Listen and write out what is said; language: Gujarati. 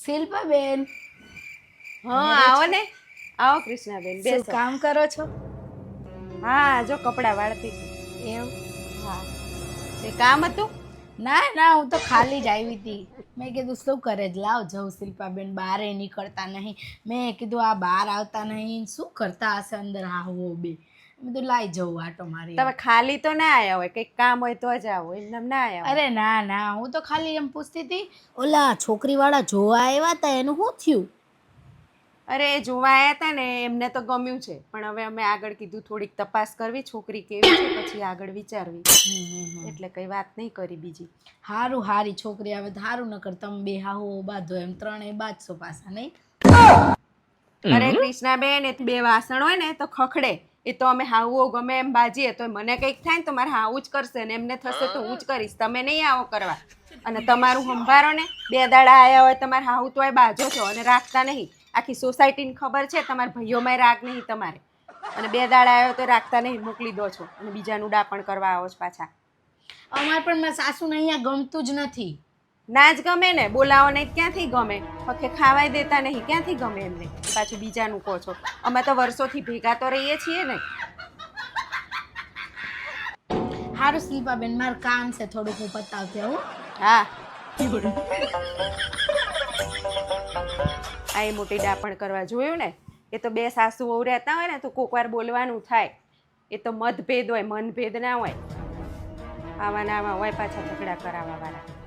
શિલ્પાબેન હા આવો ને. આવો કૃષ્ણાબેન શું બેસો. કામ કરો છો? હા જો કપડાં વાળતી. એમ હા. એ કામ હતું? ના ના હું તો ખાલી જ આવી હતી. મેં કીધું શું કરે જ? લાવ જવું શિલ્પાબેન બહારે નીકળતા નહીં. મેં કીધું આ બહાર આવતા નહીં. શું કરતા હશે અંદર? આવો બે. બધું લાઈ જવું આટો મારી તમે ખાલી તો ના આયા હોય કંઈક કામ હોય તો જ આવો એમને એમ ના આવ્યા અરે ના ના હું તો ખાલી એમ પૂછતી હતી ઓલા છોકરીવાળા જોવા આવ્યા હતા એનું શું થયું? અરે જોવાયા હતા ને એમને તો ગમ્યું છે. પણ હવે અમે આગળ કીધું થોડીક તપાસ કરવી છોકરી કેવી છે પછી આગળ વિચારવી. એટલે કઈ વાત નહીં કરી બીજી. હારું હારી છોકરી આવે ધારું ન કર તમે બે હાહુ બાંધો એમ ત્રણેય બાંધશો પાછા નહીં? અરે કૃષ્ણાબેન એ બે વાસણ હોય ને તો ખખડે. એ તો અમે હાવું ગમે એમ બાજીએ તો મને કંઈક થાય ને તો મારે હાવું જ કરશે ને એમને થશે તો હું જ કરીશ. તમે નહીં આવો કરવા. અને તમારું સંભારો ને બે દાડા આયા હોય તમારે હાવું એ બાજો છો અને રાખતા નહીં. આખી સોસાયટીને ખબર છે તમારા ભાઈઓમાં રાગ નહીં તમારે. અને બે દાડા આવ્યો તો રાખતા નહીં મોકલી દો છો. અને બીજાનું ડાપણ કરવા આવો છો પાછા. અમારે પણ મારા સાસુને અહીંયા ગમતું જ નથી. ના જ ગમે ને બોલાવો નહીં ક્યાંથી ગમે? પખે ખાવાય દેતા નહીં ક્યાંથી ગમે એમને? પાછું બીજાનું કહો છો. અમે તો વર્ષોથી ભેગા તો રહીએ છીએ ને. સારું શિલ્પાબેન મારું કામ છે થોડુંક હું પતાવતી હું હા. આ એ મોટી ડાપણ કરવા જોયું ને, એ તો બે સાસુ વહુ રહેતા હોય ને, તો કોક વાર બોલવાનું થાય. એ તો મતભેદ હોય, મનભેદ ના હોય. આવા ના આવા હોય પાછા ઝઘડા કરાવવા વાળા